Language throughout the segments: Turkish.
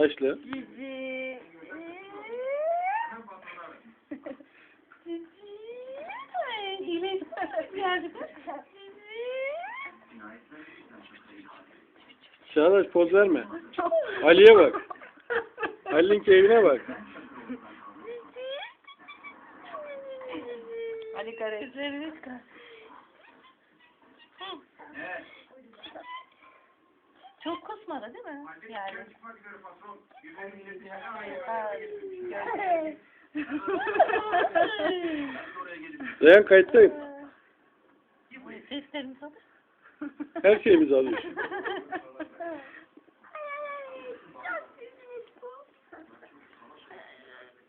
Başla. Cici. Cici. Hile birazcık. Çağdaş poz verme. Ali'ye bak. Ali'nin keyfine bak. Ali Kare. Üzerine çıkar. Çok kusmadı değil mi? Yani. Ha, gördüm. Reyhan kayıttayım. Seslerimiz alır. Her şeyimizi alıyor.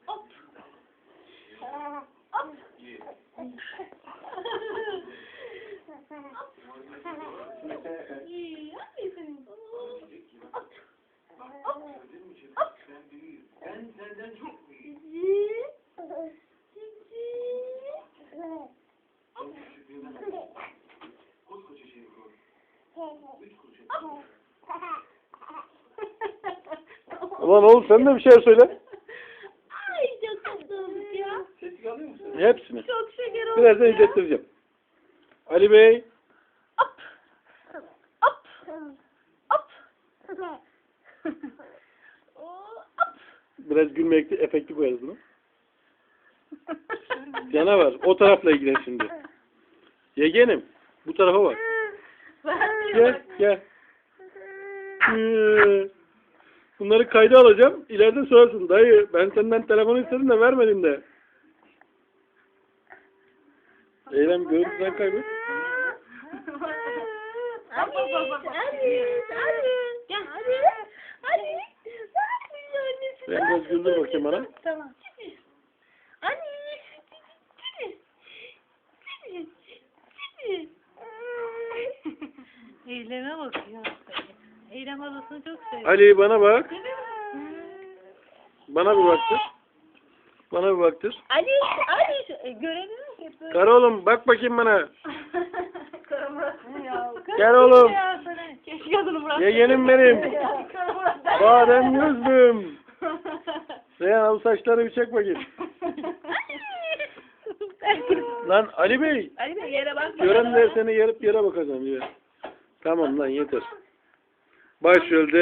Hop. Hop. Cici. Cici. Hop. Hop. Aman oğlum sen de bir şey söyle. Ay çok tatlıymış ya. Hepsini. Çok şeker olmuş Birazdan ya. izlettireceğim. Ali Bey. Hop. Hop. Biraz gülme ekti- efekti koyarız bunu. Canavar. O tarafla ilgilen şimdi. Yegenim. Bu tarafa bak. Gel gel. Ee, Bunları kayda alacağım. İleride sorarsın. Dayı ben senden telefonu istedim de vermedin de. Eylem görüntüden kaybet. Ali, Ali, Ali, gel. Ali, Ali. Ne yapıyorsun annesi? Ben biraz güldür bakayım bana. Tamam. Cici. Eyleme bakıyor. Eylem halasını çok seviyor. Ali bana bak. Bana bir baktır. Bana bir baktır. Ali, Ali e, ki. Böyle. Kara oğlum bak bakayım bana. Kara Murat. Ya, Kara Gel oğlum. Keşke adını Murat. Yeğenim benim. Badem yüzdüm. Reyhan al saçları bir çek bakayım. Lan Ali Bey. Ali Bey yere bak. Görenler seni yarıp yere bakacağım ya. Tamam lan yeter. Başrolde